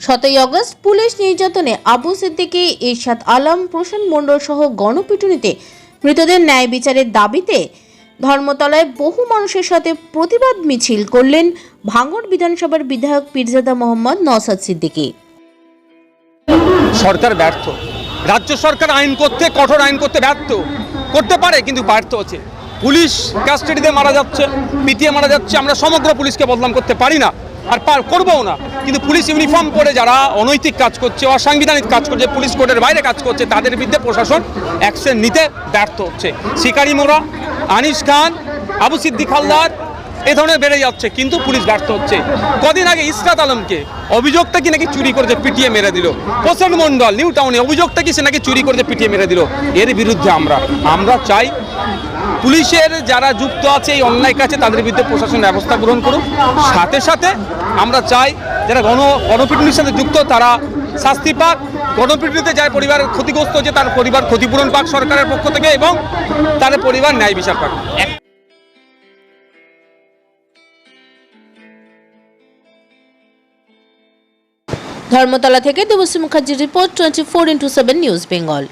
সতেরোই August police নির্যাতনে আবু সিদ্দিকী, ইরশাদ আলম প্রশান্ত মণ্ডল সহ গণপিটুনিতে মৃতদের ন্যায় বিচারের দাবিতে ধর্মতলায় বহু মানুষের সাথে প্রতিবাদ মিছিল করলেন ভাঙড় বিধানসভার বিধায়ক পীরজাদা মোহাম্মদ নওসাদ সিদ্দিকী। সরকার ব্যর্থ। রাজ্য সরকার আইন করতে, কঠোর আইন করতে ব্যর্থ। করতে পারে, কিন্তু ব্যর্থ হচ্ছে। পুলিশ কাস্টাডিতে মারা যাচ্ছে, পিটিয়ে মারা যাচ্ছে। আমরা সমগ্র পুলিশকে বদনাম করতে পারি না, আর পার করবও না। কিন্তু পুলিশ ইউনিফর্ম পরে যারা অনৈতিক কাজ করছে, অসাংবিধানিক কাজ করছে, পুলিশ কোর্টের বাইরে কাজ করছে, তাদের বিরুদ্ধে প্রশাসন অ্যাকশন নিতে ব্যর্থ হচ্ছে। শিকারি মোরা আনিস খান, আবু সিদ্দিক হালদার, এ ধরনের বেড়ে যাচ্ছে, কিন্তু পুলিশ ব্যর্থ হচ্ছে। কদিন আগে ইসরাত আলমকে অভিযোগটা কি নাকি চুরি করেছে, পিটিয়ে মেরে দিল। প্রসন্ন মন্ডল নিউ টাউনে অভিযোগটা কি সে নাকি চুরি করেছে, পিটিয়ে মেরে দিল। এর বিরুদ্ধে আমরা আমরা চাই পুলিশের যারা যুক্ত আছে, এই অন্যায় কাছে তাদের বিরুদ্ধে প্রশাসন ব্যবস্থা গ্রহণ করুক। সাথে সাথে আমরা চাই, যারা গণ, গণপিটুনির সাথে যুক্ত, তারা শাস্তি পাক। গণপিটুনিতে যার পরিবার ক্ষতিগ্রস্ত হচ্ছে তার পরিবার ক্ষতিপূরণ পাক সরকারের পক্ষ থেকে এবং তার পরিবার ন্যায় বিচার পাক। ধর্মতলা থেকে দেবশ্রী মুখার্জির report twenty four into seven news Bengal.